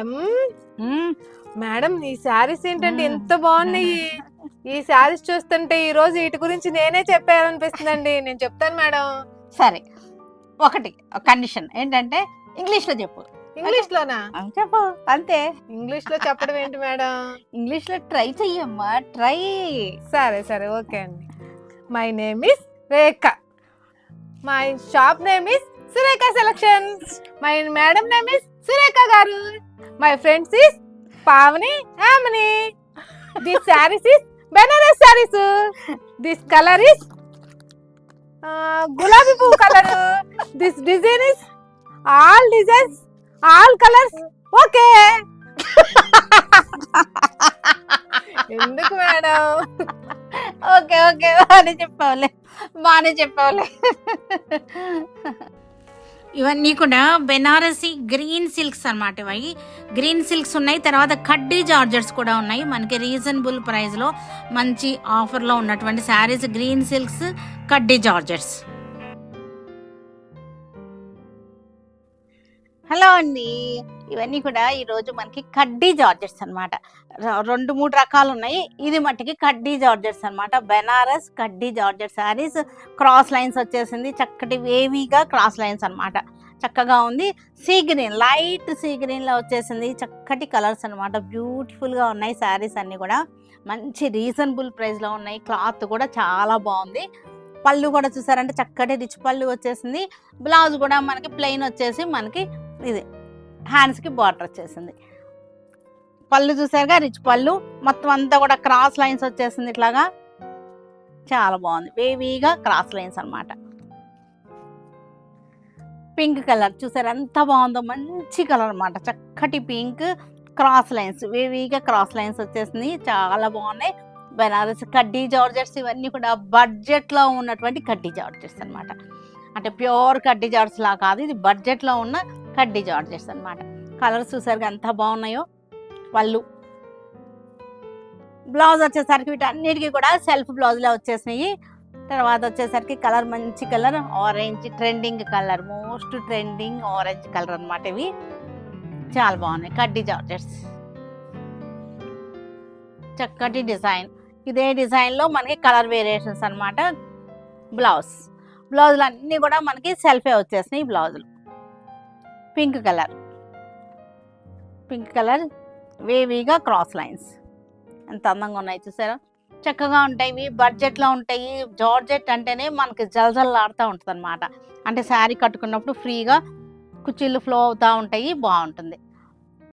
Madam. Madam ఈ శారీస్ ఏంటంటే. ఎంత బాగున్నాయి? ఈ శారీస్ చూస్తుంటే ఈ రోజు వీటి గురించి నేనే చెప్పాలనిపిస్తుందండి. నేను చెప్తాను మేడం. సరే. ఒకటి కండిషన్ ఏంటంటే ఇంగ్లీష్లో చెప్పు. ఇంగ్లీష్ లోనా చెప్పు. అంతే. ఇంగ్లీష్లో చెప్పడం ఏంటి మేడం? ఇంగ్లీష్లో ట్రై చెయ్యమ్మా ట్రై. సరే సరే ఓకే అండి. My name is Rekha. My shop name is Surekha selections. My madam name is Surekha garu. My friends is Pavani Yamini this saris is Banaras saris this colour is gulabi puvvu colour this design is all designs all colours okay ఎందుకు madam? Okay okay బాగానే చెప్పావులే. బాగానే చెప్పావులే. ఇవన్నీ కూడా Banarasi green silks అన్నమాట ఇవి. Green silks ఉన్నాయి తర్వాత కడ్డీ జార్జర్స్ కూడా ఉన్నాయి. మనకి రీజనబుల్ ప్రైస్లో మంచి ఆఫర్లో ఉన్నటువంటి శారీస్ గ్రీన్ సిల్క్స్ కడ్డీ జార్జర్స్. హలో అండి. ఇవన్నీ కూడా ఈ రోజు మనకి కడ్డీ జార్జెట్స్ అన్నమాట. రెండు మూడు రకాలు ఉన్నాయి ఇది మట్టికి కడ్డీ జార్జెట్స్ అన్నమాట. బెనారస్ కడ్డీ జార్జెట్ శారీస్. క్రాస్ లైన్స్ వచ్చేసింది. చక్కటి వేవీగా క్రాస్ లైన్స్ అనమాట చక్కగా ఉంది. సీ గ్రీన్ లైట్ సీ గ్రీన్లో వచ్చేసింది. చక్కటి కలర్స్ అన్నమాట. బ్యూటిఫుల్గా ఉన్నాయి శారీస్ అన్నీ కూడా. మంచి రీజనబుల్ ప్రైస్లో ఉన్నాయి. క్లాత్ కూడా చాలా బాగుంది. పళ్ళు కూడా చూసారంటే చక్కటి రిచ్ పళ్ళు వచ్చేసింది. బ్లౌజ్ కూడా మనకి ప్లెయిన్ వచ్చేసి మనకి ఇది హ్యాండ్స్కి బార్డర్ వచ్చేసింది. పళ్ళు చూసారుగా? రిచ్ పళ్ళు. మొత్తం అంతా కూడా క్రాస్ లైన్స్ వచ్చేసింది ఇట్లాగా. చాలా బాగుంది. బేబీగా క్రాస్ లైన్స్ అన్నమాట. Pink colour. చూసారు? ఎంత బాగుందో? మంచి కలర్ అనమాట చక్కటి పింక్ క్రాస్ లైన్స్. వేవీగా క్రాస్ లైన్స్ వచ్చేసింది. చాలా బాగున్నాయి. బెనారస్ కడ్డీ జార్జెట్స్ ఇవన్నీ కూడా బడ్జెట్లో ఉన్నటువంటి కడ్డీ జార్జెట్స్ అన్నమాట. అంటే ప్యూర్ కడ్డీ జార్జెస్ లా కాదు. ఇది బడ్జెట్లో ఉన్న కడ్డీ జార్జెట్స్ అన్నమాట. కలర్స్ చూసారుగా ఎంత బాగున్నాయో. వాళ్ళు బ్లౌజ్ వచ్చేసరికి వీటన్నిటికీ కూడా సెల్ఫ్ బ్లౌజ్లో వచ్చేసినాయి. తర్వాత వచ్చేసరికి కలర్ మంచి colour orange trending colour most trending orange colour అన్నమాట ఇవి. చాలా బాగున్నాయి కడ్డీ జార్జెట్స్. చక్కటి డిజైన్. ఇదే డిజైన్లో మనకి కలర్ వేరియేషన్స్ అన్నమాట బ్లౌజ్. బ్లౌజులు అన్నీ కూడా మనకి సెల్ఫే వచ్చేసినాయి బ్లౌజులు. Pink colour. పింక్ కలర్ వేవీగా క్రాస్ లైన్స్. ఎంత అందంగా ఉన్నాయి చూసారా? చక్కగా ఉంటాయి ఇవి బడ్జెట్లో ఉంటాయి. జార్జెట్ అంటేనే మనకి జలజల్లాడుతూ ఉంటుంది అనమాట అంటే శారీ కట్టుకున్నప్పుడు ఫ్రీగా కుర్చీలు ఫ్లో అవుతూ ఉంటాయి బాగుంటుంది.